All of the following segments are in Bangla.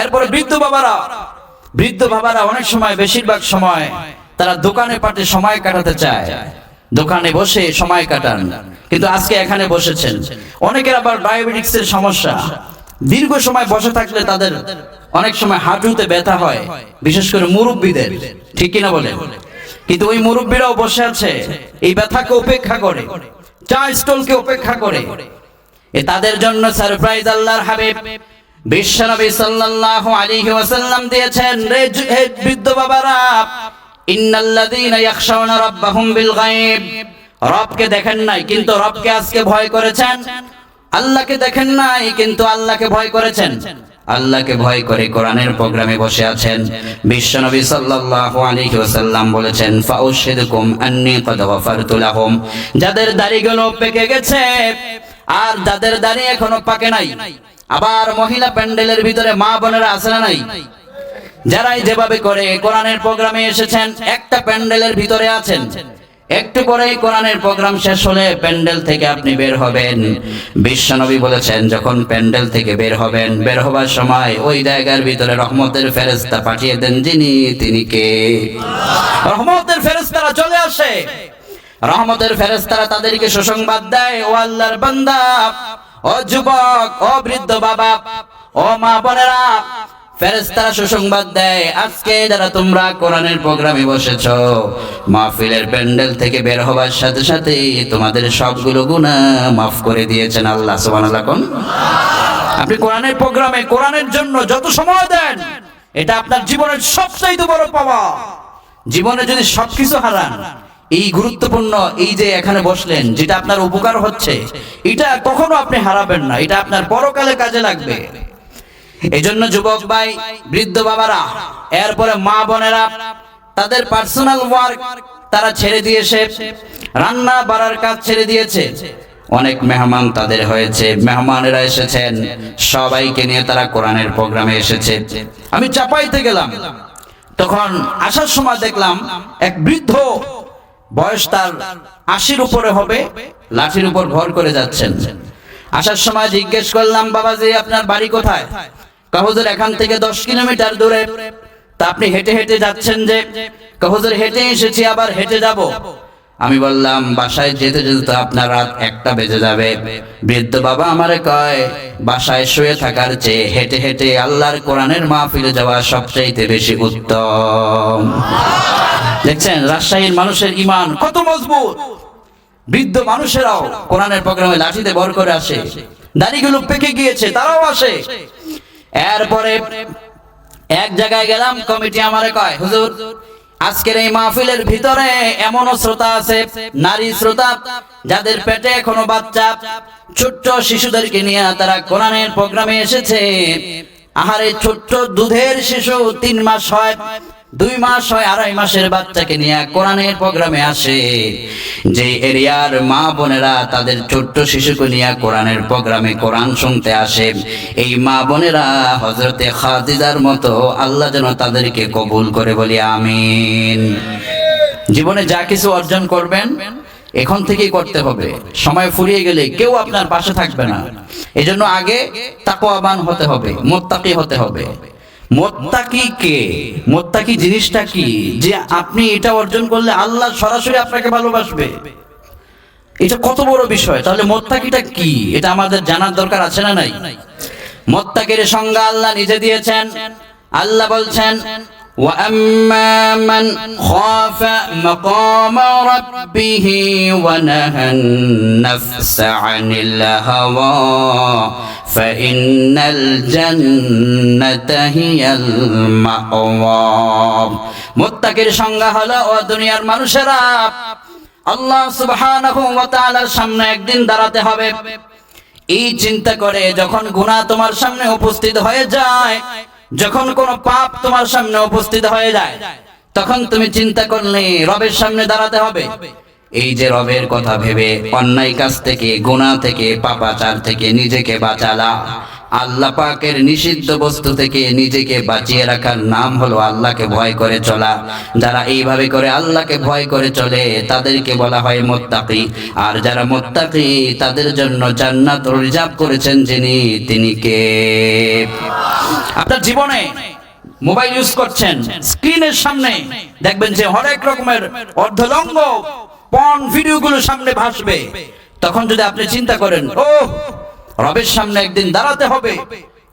এরপরে বৃদ্ধ বাবারা বৃদ্ধ বাবারা অনেক সময় বেশিরভাগ সময় তারা দোকানে পাটে সময় কাটাতে চায়। দোকানে বসে সময় কাটান। কিন্তু আজকে এখানে বসেছেন। অনেকের আবার ডায়াবেটিক্স এর সমস্যা। দীর্ঘ সময় বসে থাকলে তাদের অনেক সময় হাঁটুতে ব্যথা হয়, বিশেষ করে মুরব্বীদের। ঠিক কিনা বলে কিন্তু ওই মুরব্বীরাও বসে আছে, এই ব্যথাকে উপেক্ষা করে, চা স্টলকে উপেক্ষা করে। এ তাদের জন্য সারপ্রাইজ আল্লাহর হাবিব। বিশ্বনবী সাল্লাল্লাহু আলাইহি ওয়াসাল্লাম দিয়েছেন রে হে বৃদ্ধ বাবারা, ইন্নাল্লাযীনা ইয়াখশাউনা রাব্বাহুম বিল গায়ব। রবকে দেখেন নাই, কিন্তু রবকে আজকে ভয় করেছেন। আল্লাহকে দেখেন নাই, কিন্তু আল্লাহকে ভয় করেছেন। আল্লাহকে ভয় করে কোরআনের প্রোগ্রামে বসে আছেন। বিশ্বনবী সাল্লাল্লাহু আলাইহি ওয়াসাল্লাম বলেছেন ফাউশহিদুকুম আন্নী ক্বাদ গফারতু লাহুম। যাদের দাড়িগুলো পেকে গেছে, আর যাদের দাড়ি এখনও পাকে নাই আবার মহিলা প্যান্ডেলের ভিতরে মা বোনেরা আছে না নাই? যারাই যেভাবে করে কোরআনের প্রোগ্রামে এসেছেন, একটা প্যান্ডেলের ভিতরে আছেন। একটু পরেই কোরআনের প্রোগ্রাম শেষ হলে প্যান্ডেল থেকে আপনি বের হবেন। বিশ্বনবী বলেছেন, যখন প্যান্ডেল থেকে বের হবেন, বের হবার সময় ওই জায়গার ভিতরে রহমতের ফেরেস্তা পাঠিয়ে দেন যিনি, তিনি কে? রহমতের ফেরেস্তারা চলে আসে। রহমতের ফেরেস্তারা তাদেরকে সুসংবাদ দেয়, ও আল্লাহর বান্দা ও যুবক, ও বৃদ্ধ বাবা, ও মা বোনেরা ফেরেস্তারা সুসংবাদ দেয়, আজকে যারা তোমরা কোরআনের প্রোগ্রামে বসেছো, মাহফিলের প্যান্ডেল থেকে বের হবার সাথে সাথে তোমাদের সবগুলো গুনাহ মাফ করে দিয়েছেন আল্লাহ, সুবহানাল্লাহ আপনি কোরআনের প্রোগ্রামে, কোরআনের জন্য যত সময় দেন, এটা আপনার জীবনের সবচাইতে বড় পাওয়া। জীবনে যদি সবকিছু হারান এই গুরুত্বপূর্ণ এই যে এখানে বসলেন, যেটা আপনার উপকার হচ্ছে, এটা কখনো আপনি হারাবেন না, এটা আপনার পরকালে কাজে লাগবে। এই জন্য যুবক ভাই, বৃদ্ধ বাবারা, এরপরে মা বোনেরা, তাদের পার্সোনাল ওয়ার্ক তারা ছেড়ে দিয়েছে, রান্না বাড়ার কাজ ছেড়ে দিয়েছে। অনেক মেহমান তাদের হয়েছে, মেহমানেরা এসেছেন, সবাইকে নিয়ে তারা কোরআনের প্রোগ্রামে এসেছে। আমি চাপাইতে গেলাম, তখন আসার সময় দেখলাম এক বৃদ্ধ বয়স তার আশির উপরে হবে, লাঠির উপর ভর করে যাচ্ছেন। আসার সময় জিজ্ঞেস করলাম বাবা যে আপনার বাড়ি কোথায়? কাহুজুর এখান থেকে দশ কিলোমিটার দূরে। তা আপনি হেঁটে হেঁটে যাচ্ছেন যে কাহুজুর হেঁটে এসেছি, আবার হেঁটে যাব। আমি বললাম, বাসায় যেতে যেতে তো আপনার রাত একটা বেজে যাবে। বৃদ্ধ বাবা আমারে কয়, বাসায় শুয়ে থাকার চেয়ে হেঁটে হেঁটে আল্লাহর কোরআনের মাহফিলে যাওয়া সবচাইতে বেশি উত্তম। দেখছেন, রাজশাহীর মানুষের ইমান কত মজবুত। বৃদ্ধ মানুষেরাও কোরআনের প্রোগ্রামে লাঠিতে ভর করে আসে। দাড়িগুলো পেকে গিয়েছে, তারাও আসে। এরপরে এক জায়গায় গেলাম, কমিটি আমারে কয়, হুজুর আজকের এই মাহফিলের ভিতরে এমনও শ্রোতা আছে, নারী শ্রোতা, যাদের পেটে এখনও বাচ্চা, ছোট্ট শিশুদেরকে নিয়ে তারা কোরআনের প্রোগ্রামে এসেছে। আহারে ছোট্ট দুধের শিশু তিন মাস হয়, দুই মাস হয়, আড়াই মাসের বাচ্চাকে নিয়ে কোরআনের প্রোগ্রামে আসে। যে এরিয়ার মা বোনেরা তাদের ছোট্ট শিশুকে নিয়ে কোরআনের প্রোগ্রামে কোরআন শুনতে আসে, এই মা বোনেরা হজরতে খাদিজার মতো আল্লাহ যেন তাদেরকে কবুল করে বলি, আমিন। জীবনে যা কিছু অর্জন করবেন এখন থেকেই করতে হবে। সময় ফুরিয়ে গেলে কেউ আপনার পাশে থাকবে না। এজন্য আগে তাকওয়াবান হতে হবে, মোত্তাকি হতে হবে। মোত্তাকি কে? মোত্তাকি জিনিসটা কি? যে আপনি এটা অর্জন করলে আল্লাহ সরাসরি আপনাকে ভালোবাসবে। এটা কত বড় বিষয়। তাহলে মোত্তাকিটা কি? এটা আমাদের জানার দরকার আছে না নাই? মোত্তাকির সংজ্ঞা আল্লাহ নিজে দিয়েছেন। আল্লাহ বলছেন وأما من خاف مقام ربه ونهى النفس عن الهوى فإن الجنة هي المأوى মুত্তাকির সংজ্ঞা হলো ও দুনিয়ার মানুষেরা আল্লাহ সুবহানাহু ওয়া তাআলার সামনে একদিন দাঁড়াতে হবে এই চিন্তা করে যখন গুনাহ তোমার সামনে উপস্থিত হয়ে যায় যখন কোন পাপ তোমার সামনে উপস্থিত হয়ে যায়, তখন তুমি চিন্তা করলে রবের সামনে দাঁড়াতে হবে। এই যে রবের কথা ভেবে অন্যায় কাজ থেকে গুণা থেকে, পাপাচার থেকে নিজেকে বাঁচালা। আল্লাহ পাকের নিষিদ্ধ বস্তু থেকে নিজেকে বাঁচিয়ে রাখার নাম হলো আল্লাহকে ভয় করে চলা। যারা এইভাবে করে আল্লাহকে ভয় করে চলে, তাদেরকে বলা হয় মোত্তাকি। আর যারা মোত্তাকি, তাদের জন্য জান্নাত রিজার্ভ করেছেন যিনি, তিনি কে? আপনার জীবনে মোবাইল ইউজ করছেন, স্ক্রিনের সামনে দেখবেন যে হরেক রকমের অর্ধলঙ্গ পন ভিডিওগুলো সামনে ভাসবে। তখন যদি আপনি চিন্তা করেন ও রবের সামনে একদিন দাঁড়াতে হবে।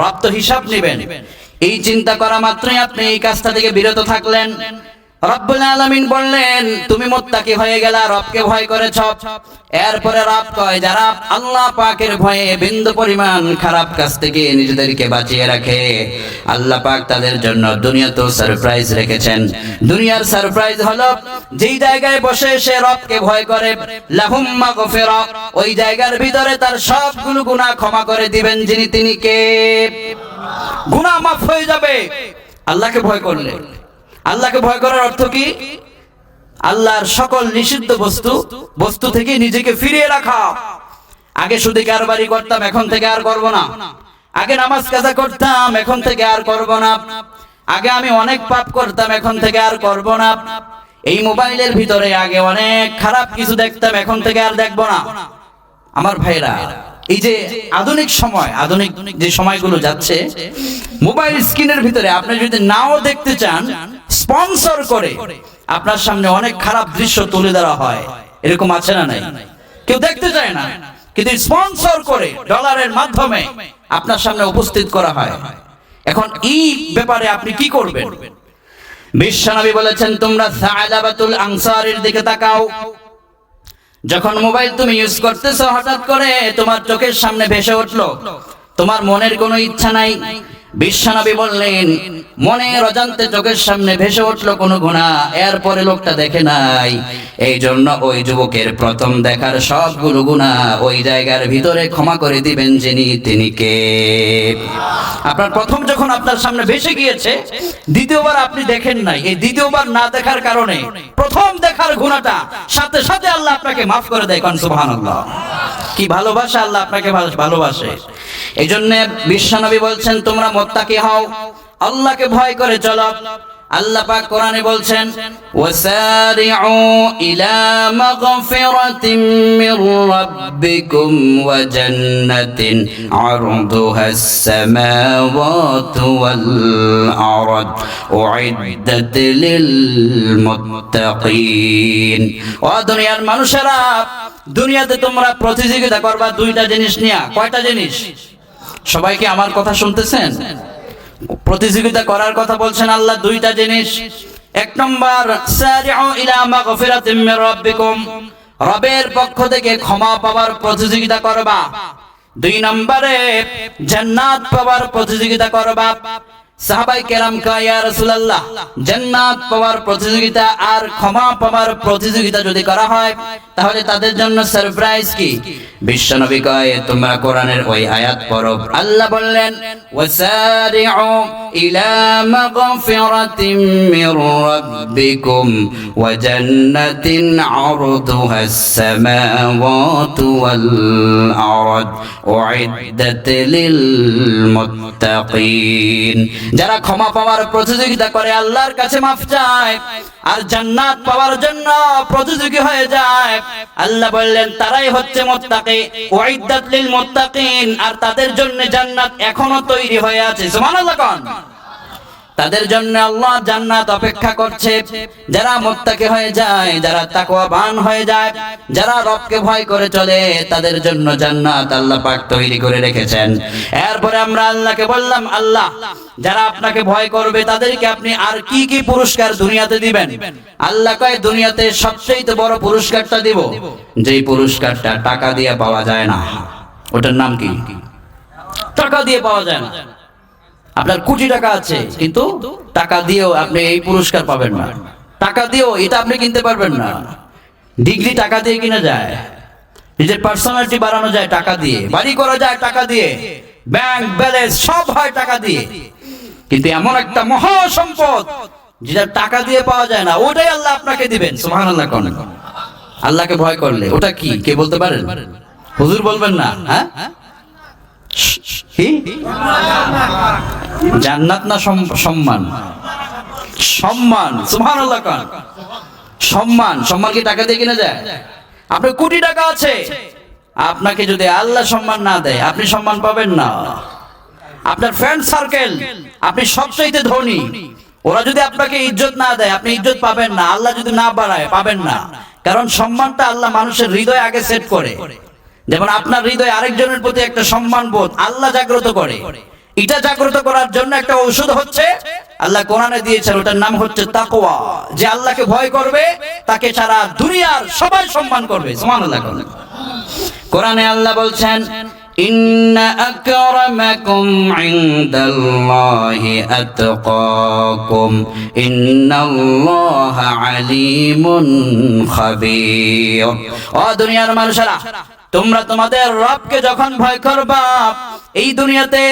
রব তো হিসাব নেবেন। এই চিন্তা করা মাত্রই আপনি এই কাজটা থেকে বিরত থাকলেন। রব্বুল আলামিন বললেন, তুমি মোত্তাকি হয়ে গেলা, রবকে ভয় করেছ। এরপরে রব কয়, যারা আল্লাহ পাকের ভয়ে বিন্দু পরিমাণ খারাপ কাজ থেকে নিজেদেরকে বাঁচিয়ে রাখে, আল্লাহ পাক তাদের জন্য দুনিয়াতেও সারপ্রাইজ রেখেছেন। দুনিয়ার সারপ্রাইজ হলো, যেই জায়গায় বসে সে রবকে ভয় করে, লাহুম মাগফিরা, ওই জায়গার ভিতরে তার সবগুলো গুনাহ ক্ষমা করে দিবেন যিনি, তিনি কে? গুনাহ মাফ হয়ে যাবে। আল্লাহকে ভয় করলে। আল্লাহকে ভয় করার অর্থ কি? আল্লাহর সকল নিষিদ্ধ বস্তু বস্তু থেকে নিজেকে ফিরিয়ে রাখা। আগে শুধু কারবারি করতাম, এখন থেকে আর করব না। আগে নামাজ কাজা করতাম, এখন থেকে আর করব না। আগে আমি অনেক পাপ করতাম, এখন থেকে আর করব না। এই মোবাইলের ভিতরে আগে অনেক খারাপ কিছু দেখতাম, এখন থেকে আর দেখব না। আমার ভাইরা এই যে আধুনিক সময়, আধুনিক যে সময়গুলো যাচ্ছে, মোবাইল স্ক্রিনের ভিতরে আপনি যদি নাও দেখতে চান স্পন্সর করে, আপনার সামনে অনেক খারাপ দৃশ্য তুলে ধরা হয়। এরকম আছে না নাই? কেউ দেখতে চায় না, কিন্তু স্পন্সর করে ডলারের মাধ্যমে আপনার সামনে উপস্থিত করা হয়। এখন এই ব্যাপারে আপনি কি করবেন? বিশ্বনবী বলেছেন, তোমরা সালাবাতুল আনসারের দিকে তাকাও। যখন মোবাইল তুমি ইউজ করতেছো, হঠাৎ করে তোমার চোখের সামনে ভেসে উঠল। তোমার মনের কোনো ইচ্ছা নাই। বিশ্বনবী বললেন, মনের অজান্তে চোখের সামনে ভেসে উঠল কোনো গুণা এরপরে লোকটা দেখে নাই। এই জন্য ওই যুবকের প্রথম দেখার সবগুলো গুণা ওই জায়গার ভিতরে ক্ষমা করে দিবেন যিনি, তিনি কে? আপনার প্রথম যখন আপনার সামনে ভেসে গিয়েছে, দ্বিতীয়বার আপনি দেখেন নাই। এই দ্বিতীয়বার না দেখার কারণে প্রথম দেখার গুণাটা, সাথে সাথে আল্লাহ আপনাকে মাফ করে দেয়, কন সুবহানাল্লাহ। কি ভালোবাসা আল্লাহ আপনাকে ভালোবাসে। এই জন্য বিশ্বনবী বলছেন, তোমরা মোত্তাকি হও। আল্লাহকে ভয় করে চলো। আল্লাহ পাক কোরআনে বলছেন, ওয়াসারিউ ইলা মাগফিরাতিম মির রাব্বিকুম ওয়া জান্নাতিন আরদুহাস সামাওয়াতু ওয়াল আরদ উইদ্দাত লিল মুত্তাকিন। ও দুনিয়ার মানুষেরা, দুনিয়াতে তোমরা প্রতিযোগিতা করবা দুইটা জিনিস নিয়া। কয়টা জিনিস? সবাইকে আমার কথা শুনতেছেন? প্রতিযোগিতা করার কথা বলছেন আল্লাহ দুইটা জিনিস। এক নম্বর রবের পক্ষ থেকে ক্ষমা পাওয়ার প্রতিযোগিতা করবা। দুই নম্বরে, জান্নাত পাওয়ার প্রতিযোগিতা করবা। সাহাবাই কেরাম কায়া রাসূলুল্লাহ, জান্নাত পাওয়ার প্রতিযোগিতা আর ক্ষমা পাওয়ার প্রতিযোগিতা যদি করা হয়, তাহলে তাদের জন্য সারপ্রাইজ কি? বিশ্বনবী যারা ক্ষমা পাওয়ার প্রতিযোগিতা করে, আল্লাহর কাছে মাফ চায় আর জান্নাত পাওয়ার জন্য প্রতিযোগী হয়ে যায়। আল্লাহ বললেন, তারাই হচ্ছে মোত্তাকি। উইদ্দাত লিল মুত্তাকিন, আর তাদের জন্য জান্নাত এখনও তৈরি হয়ে আছে। সুবহানাল্লাহ কোন। তাদের জন্য আল্লাহ জান্নাত অপেক্ষা করছে। যারা মোত্তাকি হয়ে যায়, যারা তাকওয়াবান হয়ে যায়, যারা রবকে ভয় করে চলে, তাদের জন্য জান্নাত আল্লাহ পাক তৈরি করে রেখেছেন। এরপরে আমরা আল্লাহকে বললাম, আল্লাহ, যারা আপনাকে ভয় করবে, তাদেরকে আপনি আর কি কি পুরস্কার দুনিয়াতে দিবেন? আল্লাহ কয়, দুনিয়াতে সবচেয়ে বড় পুরস্কারটা দিব। যেই পুরস্কারটা টাকা দিয়ে পাওয়া যায় না। ওটার নাম কি? টাকা দিয়ে পাওয়া যায় না। আপনার কোটি টাকা আছে, কিন্তু টাকা দিয়েও আপনি এই পুরস্কার পাবেন না। টাকা দিয়েও এটা আপনি কিনতে পারবেন না। ডিগ্রি টাকা দিয়ে কিনা যায়, নিজের পার্সোনালিটি বাড়ানো যায় টাকা দিয়ে, বাড়ি করা যায় টাকা দিয়ে ব্যাংক ব্যালেন্স সব হয় টাকা দিয়ে। কিন্তু এমন একটা মহা সম্পদ যেটা টাকা দিয়ে পাওয়া যায় না, ওটাই আল্লাহ আপনাকে দিবেন সুবহান আল্লাহ কোন। আল্লাহকে ভয় করলে ওটা কি, কে বলতে পারেন? হুজুর বলবেন না হ্যাঁ? জান্নাত না সম্মান? সম্মান। সম্মান। সম্মান কি টাকা দিয়ে কিনা যায়? আপনার কোটি টাকা আছে। আপনাকে যদি আল্লাহ সম্মান না দেয়, আপনি সম্মান পাবেন না। আপনার ফ্রেন্ড সার্কেল আপনি সবচাইতে ধনী। ওরা যদি আপনাকে ইজ্জত না দেয়, আপনি ইজ্জত পাবেন না। আল্লাহ যদি না বাড়ায়, পাবেন না। কারণ সম্মানটা আল্লাহ মানুষের হৃদয় আগে সেট করে। যেমন আপনার হৃদয়ে আরেকজনের প্রতি একটা সম্মান বোধ আল্লাহ জাগ্রত করে এটা জাগ্রত করার জন্য একটা ঔষধ হচ্ছে আল্লাহ কোরআনে দিয়েছেন ওটার নাম হচ্ছে তাকওয়া যে আল্লাহকে ভয় করবে তাকে সারা দুনিয়ার সবাই সম্মান করবে সুবহানাল্লাহ কোরআনে আল্লাহ বলছেন إن أكرمكم عند الله أتقاكم إن الله عليم خبير ও দুনিয়ার মানুষেরা তোমরা তোমাদের রবকে যখন ভয় করবা, এই দুনিয়াতে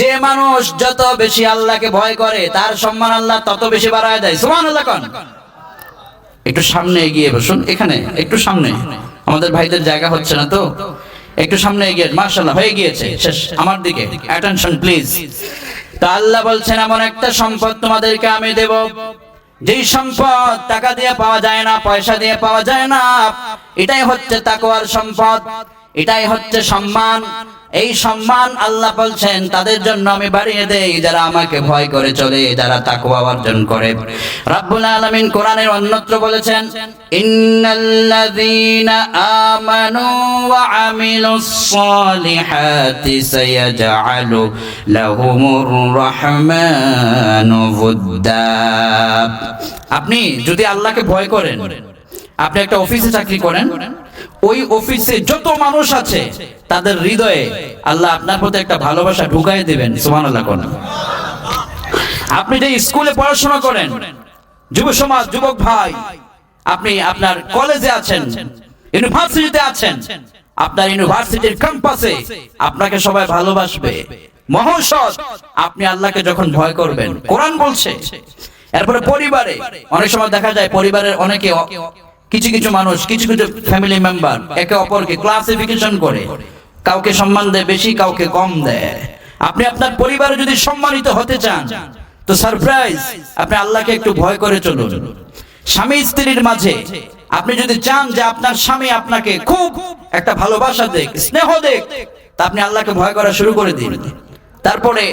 যে মানুষ যত বেশি আল্লাহকে ভয় করে, তার সম্মান আল্লাহ তত বেশি বাড়ায় দেয়। সুবহানাল্লাহ কোন। একটু সামনে এগিয়ে বসুন, এখানে, একটু সামনে। আমাদের ভাইদের জায়গা হচ্ছে না তো? একটু সামনে এগিয়ে মার্শাল্লাহ হয়ে গিয়েছে। শেষ, আমার দিকে। অ্যাটেনশন প্লিজ তা আল্লাহ বলছেন, এমন একটা সম্পদ তোমাদেরকে আমি দেব যেই সম্পদ টাকা দিয়ে পাওয়া যায় না, পয়সা দিয়ে পাওয়া যায় না, এটাই হচ্ছে তাকওয়ার সম্পদ, এটাই হচ্ছে সম্মান এই সম্মান আল্লাহ বলছেন, তাদের জন্য আমি বাড়িয়ে দেই যারা আমাকে ভয় করে চলে, যারা তাকওয়া অর্জন করে। রাব্বুল আলামিন কোরআনের অন্যত্র বলেছেন, ইন্নাল্লাযীনা আমানু ওয়া আমিলুস সালিহাতি সায়াজআলু লাহুমুর রাহমানু বুদ্দা। আপনি যদি আল্লাহকে ভয় করেন আপনি একটা অফিসে চাকরি করেন, ওই অফিসে যত মানুষ আছে, তাদের হৃদয়ে আল্লাহ আপনার প্রতি একটা ভালোবাসা ঢুকাই দিবেন, সুবহানাল্লাহ কোন। আপনি যে স্কুলে পড়াশোনা করেন, যুব সমাজ, যুবক ভাই, আপনি আপনার কলেজে আছেন, ইউনিভার্সিটিতে আছেন, আপনার ইউনিভার্সিটির ক্যাম্পাসে আপনাকে সবাই ভালোবাসবে। মহৌষধ, আপনি আল্লাহকে যখন ভয় করবেন, কোরআন বলছে। এরপরে পরিবারে, অনেক সময় দেখা যায়, পরিবারের অনেকে কিছু কিছু মানুষ, কিছু কিছু ফ্যামিলি মেম্বার একে অপরকে ক্লাসিফিকেশন করে। কাউকে সম্মান দেয় বেশি, কাউকে কম দেয়। আপনি আপনার পরিবারে যদি সম্মানিত হতে চান, তো সারপ্রাইজ আপনি আল্লাহকে একটু ভয় করে চলুন। স্বামী স্ত্রীর মাঝে আপনি যদি চান যে আপনার স্বামী আপনাকে খুব একটা ভালোবাসা দেখ, স্নেহ দেখ, তা আপনি আল্লাহকে ভয় করা শুরু করে দিন। তারপরে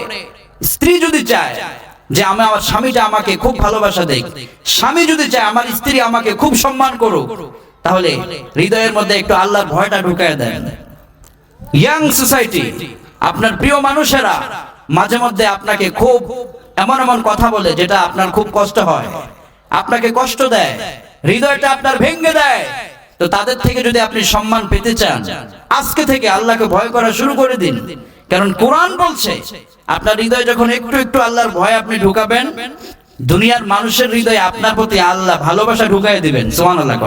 স্ত্রী যদি চায় যে আমি আমার স্বামীটা আমাকে খুব ভালোবাসা দেখ স্বামী যদি চায় আমার স্ত্রী আমাকে খুব সম্মান করুক, তাহলে হৃদয়ের মধ্যে একটু আল্লাহর ভয়টা ঢুকায় দেন। ইয়াং সোসাইটি আপনার প্রিয় মানুষেরা মাঝে মধ্যে আপনাকে খুব এমন এমন কথা বলে যেটা আপনার খুব কষ্ট হয়। আপনাকে কষ্ট দেয়, হৃদয়টা আপনার ভেঙে দেয়। তো তাদের থেকে যদি আপনি সম্মান পেতে চান, আজকে থেকে আল্লাহকে ভয় করা শুরু করে দিন। কারণ কোরআন বলছে, আপনার হৃদয় যখন একটু একটু আল্লাহর ভয় আপনি ঢুকাবেন, দুনিয়ার মানুষের হৃদয়ে আপনার প্রতি আল্লাহ ভালোবাসা ঢুকাই দিবেন সোমান আল্লাহ